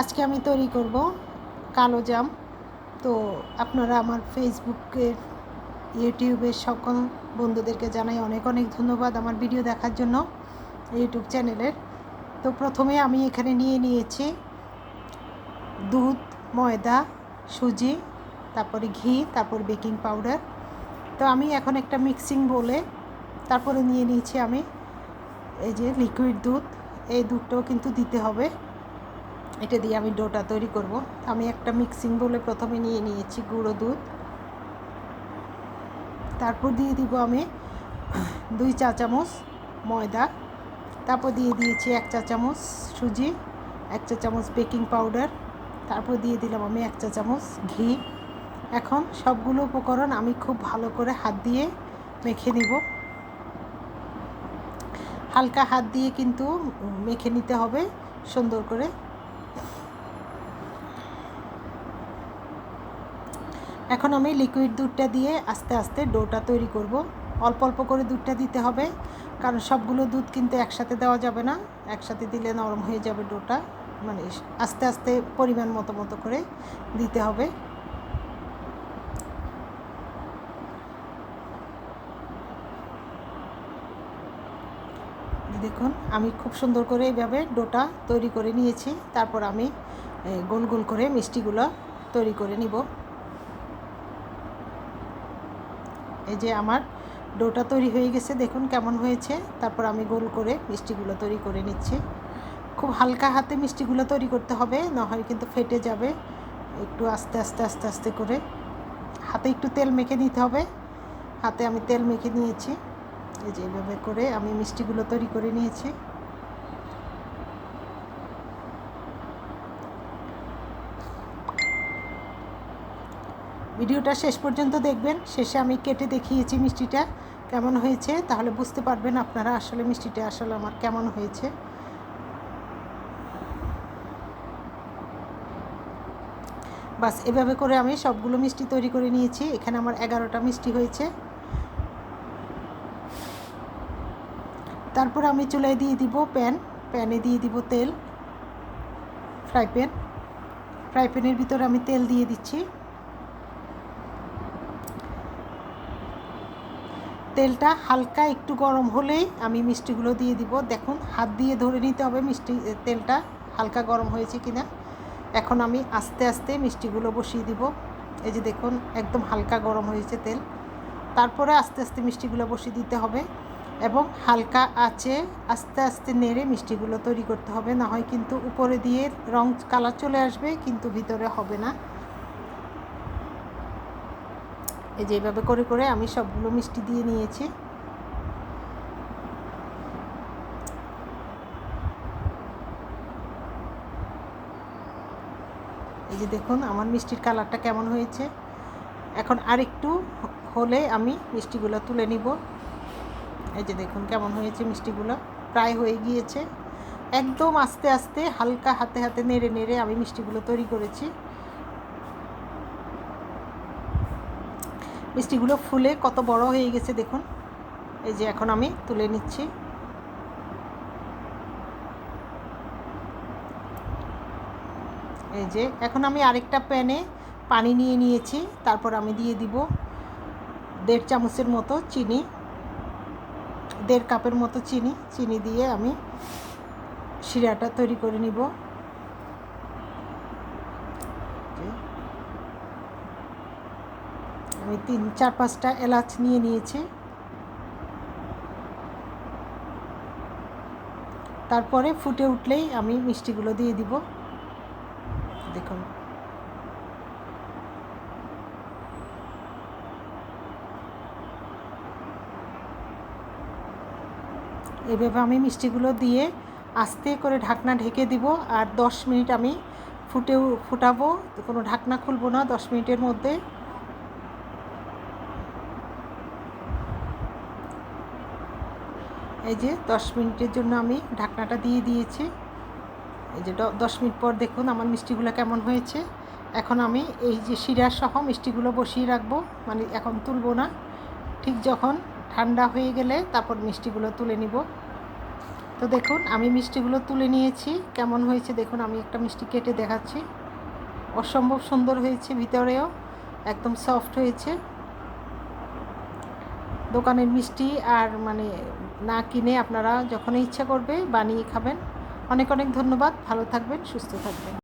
আজকে আমি তৈরি করব কালো জাম। তো আপনারা আমার ফেসবুকের ইউটিউবের সকল বন্ধুদেরকে জানাই অনেক অনেক ধন্যবাদ আমার ভিডিও দেখার জন্য ইউটিউব চ্যানেলের। তো প্রথমে আমি এখানে নিয়ে নিয়েছি দুধ, ময়দা, সুজি, তারপরে ঘি, তারপর বেকিং পাউডার। তো আমি এখন একটা মিক্সিং বলে তারপরে নিয়ে নিয়েছি আমি এই যে লিকুইড দুধ, এই দুধটাও কিন্তু দিতে হবে। এটা দিয়ে আমি ডোটা তৈরি করব। আমি একটা মিক্সিং বলে প্রথমে নিয়ে নিয়েছি গুঁড়ো দুধ। তারপর দিয়ে দিব আমি দুই চা চামচ ময়দা। তারপর দিয়ে দিয়েছি এক চা চামচ সুজি, এক চা চামচ বেকিং পাউডার। তারপর দিয়ে দিলাম আমি এক চা চামচ ঘি। এখন সবগুলো উপকরণ আমি খুব ভালো করে হাত দিয়ে মেখে নিব। হালকা হাত দিয়ে কিন্তু মেখে নিতে হবে সুন্দর করে। এখন আমি লিকুইড দুধটা দিয়ে আস্তে আস্তে ডোটা তৈরি করব। অল্প অল্প করে দুধটা দিতে হবে, কারণ সবগুলো দুধ কিন্তু একসাথে দেওয়া যাবে না। একসাথে দিলে নরম হয়ে যাবে ডোটা মানে আস্তে আস্তে পরিমাণ মতো মতো করে দিতে হবে। দেখুন, আমি খুব সুন্দর করে এইভাবে ডোটা তৈরি করে নিয়েছি। তারপর আমি গোল গোল করে মিষ্টিগুলো তৈরি করে নিব। এই যে আমার ডোটা তৈরি হয়ে গেছে, দেখুন কেমন হয়েছে। তারপর আমি গোল করে মিষ্টিগুলো তৈরি করে নিচ্ছি। খুব হালকা হাতে মিষ্টিগুলো তৈরি করতে হবে না হয় কিন্তু ফেটে যাবে। একটু আস্তে আস্তে আস্তে আস্তে করে হাতে একটু তেল মেখে নিতে হবে। হাতে আমি তেল মেখে নিয়েছি। এই যে এভাবে করে আমি মিষ্টিগুলো তৈরি করে নিয়েছি। ভিডিওটা শেষ পর্যন্ত দেখবেন। শেষে আমি কেটে দেখিয়েছি মিষ্টিটা কেমন হয়েছে, তাহলে বুঝতে পারবেন আপনারা আসলে মিষ্টিটা আসলে আমার কেমন হয়েছে। বাস, এভাবে করে আমি সবগুলো মিষ্টি তৈরি করে নিয়েছি। এখানে আমার এগারোটা মিষ্টি হয়েছে। তারপর আমি চুলায় দিয়ে দিব প্যান। প্যানে দিয়ে দিব তেল। Fry pan. ফ্রাই প্যানের ভিতরে আমি তেল দিয়ে দিচ্ছি। তেলটা হালকা একটু গরম হলেই আমি মিষ্টিগুলো দিয়ে দিব। দেখুন, হাত দিয়ে ধরে নিতে হবে মিষ্টি তেলটা হালকা গরম হয়েছে কিনা। এখন আমি আস্তে আস্তে মিষ্টিগুলো বসিয়ে দিব। এই যে দেখুন, একদম হালকা গরম হয়েছে তেল। তারপরে আস্তে আস্তে মিষ্টিগুলো বসিয়ে দিতে হবে এবং হালকা আঁচে আস্তে আস্তে নেড়ে মিষ্টিগুলো তৈরি করতে হবে। না হয় কিন্তু উপরে দিয়ে রং কালার চলে আসবে, কিন্তু ভিতরে হবে না। এই যে এইভাবে করে করে আমি সবগুলো মিষ্টি দিয়ে নিয়েছি। এই যে দেখুন আমার মিষ্টির কালারটা কেমন হয়েছে। এখন আরেকটু হলে আমি মিষ্টিগুলো তুলে নিব। এই যে দেখুন কেমন হয়েছে মিষ্টিগুলো। প্রায় হয়ে গিয়েছে। একদম আস্তে আস্তে, হালকা হাতে হাতে, নেড়ে নেড়ে আমি মিষ্টিগুলো তৈরি করেছি। মিষ্টিগুলো ফুলে কত বড় হয়ে গেছে দেখুন। এই যে এখন আমি তুলে নিচ্ছি। এই যে এখন আমি আরেকটা প্যানে পানি নিয়ে নিয়েছি, তারপর আমি দিয়ে দিব দেড় চামচের মতো চিনি, দেড় কাপের মতো চিনি চিনি দিয়ে আমি শিরাটা তৈরি করে নিব। আমি তিন, চার, পাঁচটা এলাচ নিয়ে নিয়েছি। তারপরে ফুটে উঠলেই আমি মিষ্টিগুলো দিয়ে দিব। দেখুন। এভাবে আমি মিষ্টিগুলো দিয়ে আস্তে করে ঢাকনা ঢেকে দিব আর দশ মিনিট আমি ফুটে ফুটাবো, কোনো ঢাকনা খুলবো না দশ মিনিটের মধ্যে। এই যে দশ মিনিটের জন্য আমি ঢাকনাটা দিয়ে দিয়েছি। এই যে দশ মিনিট পর দেখুন আমার মিষ্টিগুলো কেমন হয়েছে। এখন আমি এই যে শিরার সহ মিষ্টিগুলো বসিয়ে রাখব। মানে এখন তুলবো না। ঠিক যখন ঠান্ডা হয়ে গেলে তারপর মিষ্টিগুলো তুলে নিব। তো দেখুন আমি মিষ্টিগুলো তুলে নিয়েছি। কেমন হয়েছে দেখুন আমি একটা মিষ্টি কেটে দেখাচ্ছি। অসম্ভব সুন্দর হয়েছে ভিতরেও। একদম সফট হয়েছে। দোকানের মিষ্টি আর মানে না কিনে আপনারা যখন ইচ্ছা করবে বানিয়ে খাবেন। অনেক অনেক ধন্যবাদ। ভালো থাকবেন, সুস্থ থাকবেন।